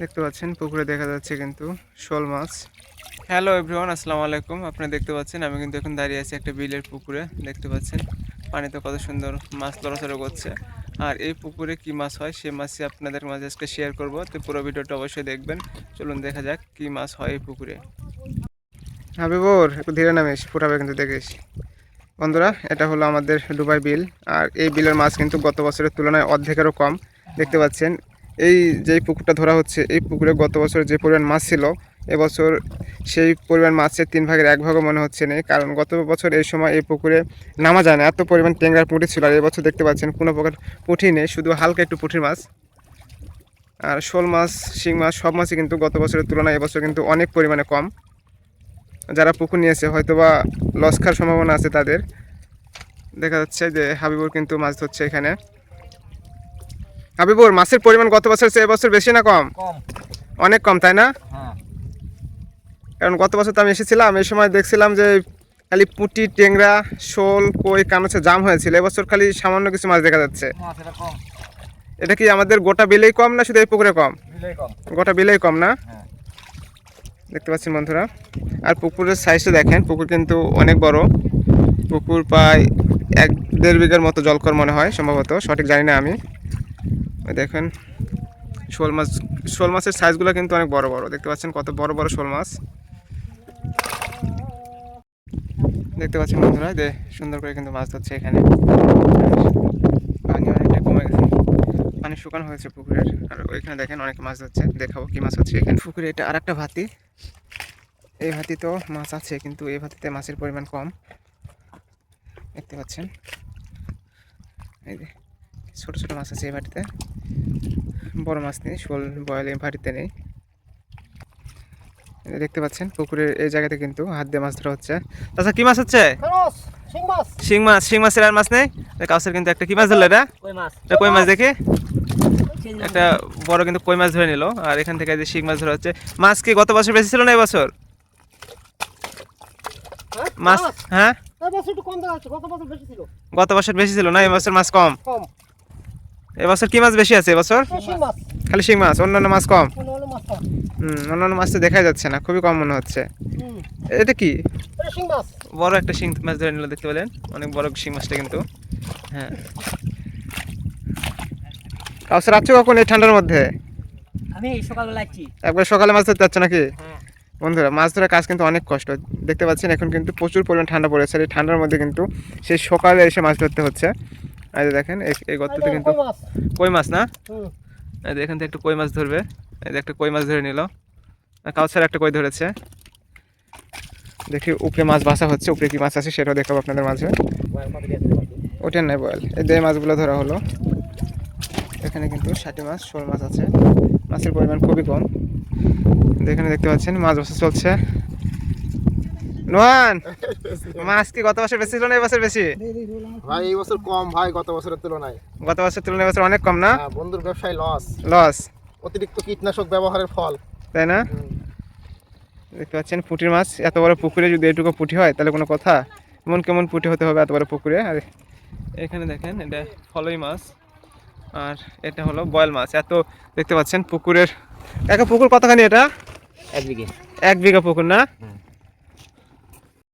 দেখতে পাচ্ছেন, পুকুরে দেখা যাচ্ছে কিন্তু শোল মাছ। হ্যালো এভরিওয়ান আসসালামু আলাইকুম। আপনারা দেখতে পাচ্ছেন, আমি কিন্তু এখন দাঁড়িয়ে আছি একটা বিলের পুকুরে। দেখতে পাচ্ছেন, পানিতে কত সুন্দর মাছ লড়াচড়া করছে। আর এই পুকুরে কি মাছ হয় সে মাছই আপনাদের মাঝে আজকে শেয়ার করব। তো পুরো ভিডিওটা অবশ্যই দেখবেন। চলুন দেখা যাক কি মাছ হয় এই পুকুরে। হাবিবুর, একটু ধীরে নামিস, ফুটাবে কিন্তু দেখিস। বন্ধুরা, এটা হলো আমাদের ডুবাই বিল। আর এই বিলের মাছ কিন্তু গত বছরের তুলনায় অর্ধেকেরও কম। দেখতে পাচ্ছেন এই যেই পুকুরটা ধরা হচ্ছে, এই পুকুরে গত বছর যে পরিমাণ মাছ ছিল, এবছর সেই পরিমাণ মাছের তিন ভাগের এক ভাগও মনে হচ্ছে নেই, কারণ গত বছর এই সময় এই পুকুরে নামা যায় না। এত পরিমাণ টেঙ্গার পুঁটি ছিল আর এবছর দেখতে পাচ্ছেন কোনো প্রকার পুঁটি নেই, শুধু হালকা একটু পুঁটির মাছ। আর শোল মাছ, শিং মাছ সব মাছই কিন্তু গত বছরের তুলনায় এবছর কিন্তু অনেক পরিমাণে কম। যারা পুকুর নিয়েছে হয়তো বা লস সম্ভাবনা আছে তাদের। দেখা যাচ্ছে যে হাবিবুর কিন্তু মাছ ধরছে এখানে। হাবিবুর মাছের পরিমাণ গত বছর চেয়ে এবছর বেশি না কম? কম। অনেক কম তাই না? হ্যাঁ। কারণ গত বছর তো আমি এসেছিলাম এই সময় দেখছিলাম যে খালি পুঁটি টেংরা শোল কই কানছে জাম হয়েছিল। এবছর খালি সামান্য কিছু মাছ দেখা যাচ্ছে। এটা কি আমাদের গোটা বিলেই কম না শুধু এই পুকুরে কম? গোটা বিলেই কম না? হ্যাঁ। দেখতে পাচ্ছেন বন্ধুরা। আর পুকুরের সাইজটা দেখেন পুকুর কিন্তু অনেক বড়। পুকুর প্রায় এক দেড় বিঘার মতো জলকর মনে হয় সম্ভবত। সঠিক জানি না আমি। দেখেন, শোল মাছ, শোল মাছের সাইজগুলো কিন্তু অনেক বড় বড়। দেখতে পাচ্ছেন কত বড় বড় শোল মাছ। দেখতে পাচ্ছেন বন্ধুরা যে সুন্দর করে কিন্তু মাছ ধরছে এখানে। পানি অনেকটা কমে গেছে। পানি শুকানো হয়েছে পুকুরের। আর ওইখানে দেখেন অনেক মাছ ধরছে। দেখাবো কি মাছ হচ্ছে এখানে। পুকুরে এটা আর একটা ভাতি। এই ভাতি তো মাছ আছে, কিন্তু এই ভাতিতে মাছের পরিমাণ কম। দেখতে পাচ্ছেন? এই যে ছোট ছোট মাছ আছে এই ভাটিতে বড় মাছ নেই শোল বয়েল এই ভাটিতে নেই। দেখতে পাচ্ছেন পুকুরের এই জায়গাতে কিন্তু হাত দিয়ে মাছ ধরা হচ্ছে। তাছাড়া কি মাছ হচ্ছে? শিং মাছ। শিং মাছের আর মাছ নেই? কাউসের কিন্তু একটা কি মাছ ধরলো এটা? কই মাছ? মাছ দেখি? একটা বড় কিন্তু কই মাছ ধরে নিল। আর এখান থেকে যে শিং মাছ ধরা হচ্ছে। মাছ কি গত বছর বেশি ছিল না এবছর? মাছ হ্যাঁ? দেখা যাচ্ছে গত বছর বেশি ছিল। না এবছর মাছ কম। এবছর কি মাছ বেশি আছে এবছর? খালি শিং মাছ। অন্যান্য মাছ কম? হুম অন্যান্য মাছ তো দেখা যাচ্ছে না খুবই কম মনে হচ্ছে। এটা কি? বড় একটা শিং মাছ ধরে নিল দেখতে পেলেন? অনেক বড় শিং মাছটা কিন্তু। হ্যাঁ। কাউসে রাখছো কখন এই ঠান্ডার মধ্যে? আমি সকালবেলা একবার সকালে মাছ ধরতে যাচ্ছ নাকি? হ্যাঁ। বন্ধুরা মাছ ধরার কাজ কিন্তু অনেক কষ্ট। দেখতে পাচ্ছেন এখন কিন্তু প্রচুর পরিমাণ ঠান্ডা পড়েছে। এই ঠান্ডার মধ্যে কিন্তু সেই সকালে এসে মাছ ধরতে হচ্ছে। এই যে দেখেন এই- গর্ততে কিন্তু কই মাছ? না? এই যে এখান থেকে একটু কই মাছ ধরবে। এই যে একটা কই মাছ ধরে নিল। কাউসার একটা কই ধরেছে। দেখি উপরে মাছ বাসা হচ্ছে উপরে কি মাছ আছে সেটাও দেখাবো আপনাদের মাঝে। ওঠেন নাই বল এই যে মাছগুলো ধরা হলো। এখানে কিন্তু ষাটি মাছ শোল মাছ আছে। মাছের পরিমাণ খুবই কম। এখানে দেখতে পাচ্ছেন মাছ বসা চলছে। নোয়ান মাছ কি গত বছর বেশি ছিল না এবছর বেশি? ভাই এই বছর কম ভাই গত বছরের তুলনায়। গত বছর তুলনায় এবছর অনেক কম না? হ্যাঁ, বন্ধুর ব্যবসায় লস লস অতিরিক্ত কীটনাশক ব্যবহারের ফল। তাই না? দেখতে পাচ্ছেন পুঁটির মাছ এত বড় পুকুরে যদি এটুকু পুঁটি হয় তাহলে কোনো কথা। এমন কেমন পুঁটি হতে হবে এত বড় পুকুরে? আর এখানে দেখেন এটা ফলই মাছ আর এটা হলো বয়েল মাছ। এত দেখতে পাচ্ছেন পুকুরের একটা পুকুর কতখানি এটা? এক বিঘে। এক বিঘা পুকুর না।